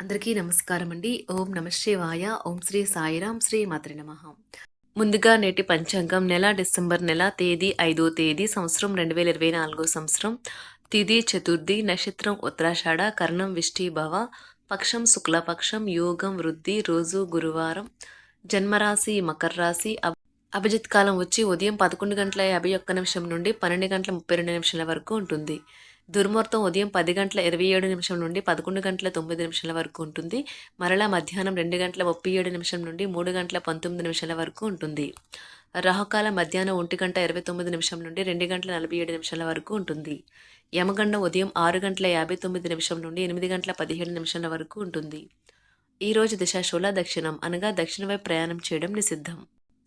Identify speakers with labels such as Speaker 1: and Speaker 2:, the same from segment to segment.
Speaker 1: అందరికీ నమస్కారం అండి ఓం నమ శివాయ. ఓం శ్రీ సాయిరాం శ్రీ మాత్రి నమ. ముందుగా నేటి పంచాంగం నెల డిసెంబర్ నెల తేదీ ఐదో తేదీ సంవత్సరం రెండు వేల ఇరవై నాలుగో సంవత్సరం. తిథి చతుర్థి నక్షత్రం ఉత్తరాషాఢ కర్ణం విష్టిభవ పక్షం శుక్లపక్షం యోగం వృద్ధి రోజు గురువారం. జన్మరాశి మకర రాశి అబ్- అభిజిత్ కాలం వచ్చి ఉదయం పదకొండు గంటల యాభై ఒక్క నిమిషం నుండి పన్నెండు గంటల ముప్పై రెండు నిమిషాల వరకు ఉంటుంది. దుర్ముహూర్తం ఉదయం పది గంటల ఇరవై ఏడు నిమిషం నుండి పదకొండు గంటల తొమ్మిది నిమిషాల వరకు ఉంటుంది. మరలా మధ్యాహ్నం రెండు గంటల ముప్పై ఏడు నిమిషం నుండి మూడు గంటల పంతొమ్మిది నిమిషాల వరకు ఉంటుంది. రాహుకాల మధ్యాహ్నం ఒంటి గంట ఇరవై తొమ్మిది నిమిషం నుండి రెండు గంటల నలభై ఏడు నిమిషాల వరకు ఉంటుంది. యమగండం ఉదయం ఆరు గంటల యాభై తొమ్మిది నిమిషం నుండి ఎనిమిది గంటల పదిహేడు నిమిషాల వరకు ఉంటుంది. ఈరోజు దిశాశూల దక్షిణం అనగా దక్షిణ వైపు ప్రయాణం చేయడం నిషిద్ధం.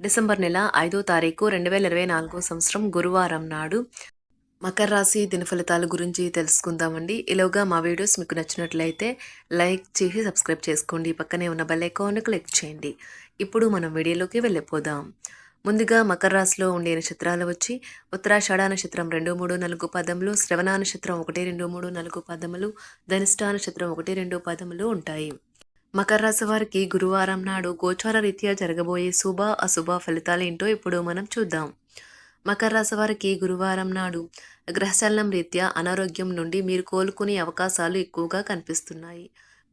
Speaker 1: డిసెంబర్ నెల ఐదో తారీఖు రెండు వేల ఇరవై నాలుగో సంవత్సరం గురువారం నాడు మకర రాశి దిన ఫలితాల గురించి తెలుసుకుందామండి. ఇలాగా మా వీడియోస్ మీకు నచ్చినట్లయితే లైక్ చేసి సబ్స్క్రైబ్ చేసుకోండి. పక్కనే ఉన్న బెల్ ఐకాన్ క్లిక్ చేయండి. ఇప్పుడు మనం వీడియోలోకి వెళ్ళిపోదాం. ముందుగా మకర రాశిలో ఉండే నక్షత్రాలు వచ్చి ఉత్తరాషాఢ నక్షత్రం రెండు మూడు నాలుగు పదములు శ్రవణ నక్షత్రం ఒకటి రెండు మూడు నాలుగు పదములు ధనిష్ట నక్షత్రం ఒకటి రెండు పదములు ఉంటాయి. మకర రాశి వారికి గురువారం నాడు గోచార రీత్యా జరగబోయే శుభ అశుభ ఫలితాలు ఏంటో ఇప్పుడు మనం చూద్దాం. మకర రాశి వారికి గురువారం నాడు గ్రహశలనం రీత్యా అనారోగ్యం నుండి మీరు కోలుకునే అవకాశాలు ఎక్కువగా కనిపిస్తున్నాయి.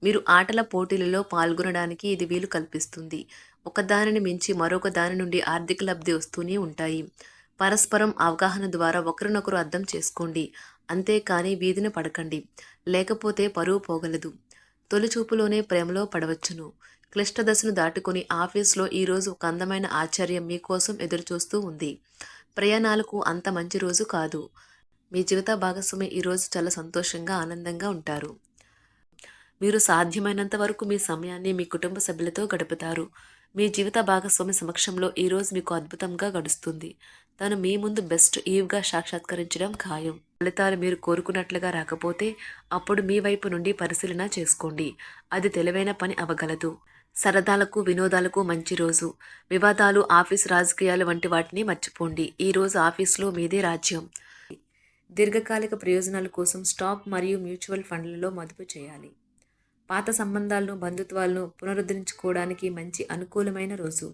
Speaker 1: మీరు ఆటల పోటీలలో పాల్గొనడానికి ఇది వీలు కల్పిస్తుంది. ఒక దానిని మించి మరొక దాని నుండి ఆర్థిక లబ్ధి వస్తూనే ఉంటాయి. పరస్పరం అవగాహన ద్వారా ఒకరినొకరు అర్థం చేసుకోండి. అంతేకాని వీధిన పడకండి. లేకపోతే పరువు పోగలదు. తొలిచూపులోనే ప్రేమలో పడవచ్చును. క్లిష్ట దశను దాటుకుని ఆఫీస్లో ఈరోజు ఒక అందమైన ఆశ్చర్యం మీకోసం ఎదురుచూస్తూ ఉంది. ప్రయాణాలకు అంత మంచి రోజు కాదు. మీ జీవిత భాగస్వామి ఈరోజు చాలా సంతోషంగా ఆనందంగా ఉంటారు. మీరు సాధ్యమైనంత వరకు మీ సమయాన్ని మీ కుటుంబ సభ్యులతో గడుపుతారు. మీ జీవిత భాగస్వామి సమక్షంలో ఈరోజు మీకు అద్భుతంగా గడుస్తుంది. తను మీ ముందు బెస్ట్ ఈవ్గా సాక్షాత్కరించడం ఖాయం. ఫలితాలు మీరు కోరుకున్నట్లుగా రాకపోతే అప్పుడు మీ వైపు నుండి పరిశీలన చేసుకోండి. అది తెలివైన పని అవగలదు. సరదాలకు వినోదాలకు మంచి రోజు. వివాదాలు ఆఫీస్ రాజకీయాలు వంటి వాటిని మర్చిపోండి. ఈ రోజు ఆఫీస్లో మీదే రాజ్యం. దీర్ఘకాలిక ప్రయోజనాల కోసం స్టాక్ మరియు మ్యూచువల్ ఫండ్లలో మదుపు చేయాలి. పాత సంబంధాలను బంధుత్వాలను పునరుద్ధరించుకోవడానికి మంచి అనుకూలమైన రోజు.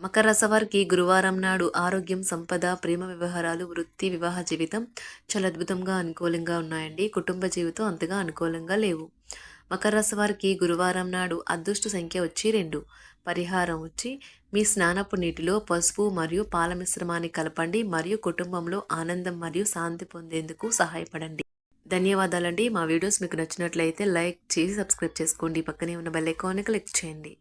Speaker 1: మకర రాశి వారికి గురువారం నాడు ఆరోగ్యం సంపద ప్రేమ వ్యవహారాలు వృత్తి వివాహ జీవితం చాలా అద్భుతంగా అనుకూలంగా ఉన్నాయండి. కుటుంబ జీవితం అంతగా అనుకూలంగా లేవు. మకర రాశి వారికి గురువారం నాడు అదృష్ట సంఖ్య వచ్చి రెండు. పరిహారం వచ్చి మీ స్నానపు నీటిలో పసుపు మరియు పాల మిశ్రమాన్ని కలపండి మరియు కుటుంబంలో ఆనందం మరియు శాంతి పొందేందుకు సహాయపడండి. ధన్యవాదాలండి. మా వీడియోస్ మీకు నచ్చినట్లయితే లైక్ చేసి సబ్స్క్రైబ్ చేసుకోండి. పక్కనే ఉన్న బెల్ ఐకాన్ని క్లిక్ చేయండి.